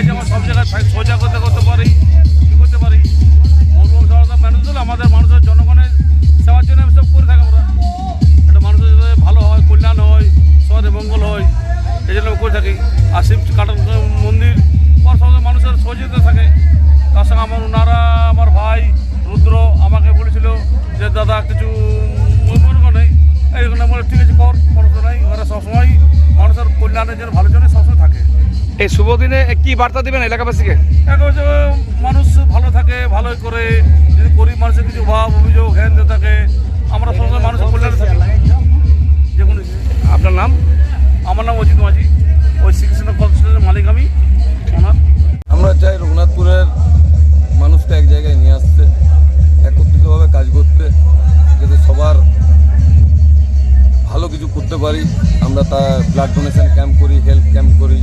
সব জায়গায় সোজা করতে করতে পারি, কী করতে পারি? বলব সরকার মেনে দিলে আমাদের মানুষের জনগণের সেবার জন্য সব করে থাকি আমরা। এটা মানুষের যাতে ভালো হয়, কল্যাণ হয় সমাজে মঙ্গল হয়, এই জন্য করে থাকি। আর শিব কাটন মন্দির পর সঙ্গে মানুষের সহযোগিতা থাকে। তার সঙ্গে আমার ওনারা, আমার ভাই রুদ্র আমাকে বলেছিল যে, দাদা, কিছু মনে নেই। এইখানে বলে, ঠিক আছে, কর নাই। ওরা সবসময় মানুষের কল্যাণের জন্য এই শুভ দিনে কি বার্তা দিবেন এলাকাবাসীকে? মানুষ ভালো থাকে ভালোই করে। যদি গরিব মানুষের কিছু অভাব অভিযোগ হ্যান থাকে আমরা সবসময় মানুষের কল্যাণে থাকি। যে কোনো আপনার নাম? আমার নাম অজিত মাঝি। ওই শ্রীকৃষ্ণ কনস্ট্রাকশনের মালিক আমি। ওনার। আমরা চাই রঘুনাথপুরের মানুষকে এক জায়গায় নিয়ে আসতে একত্রিতভাবে কাজ করতে যাতে সবার ভালো কিছু করতে পারি। আমরা তা ব্লাড ডোনেশন ক্যাম্প করি হেলথ ক্যাম্প করি।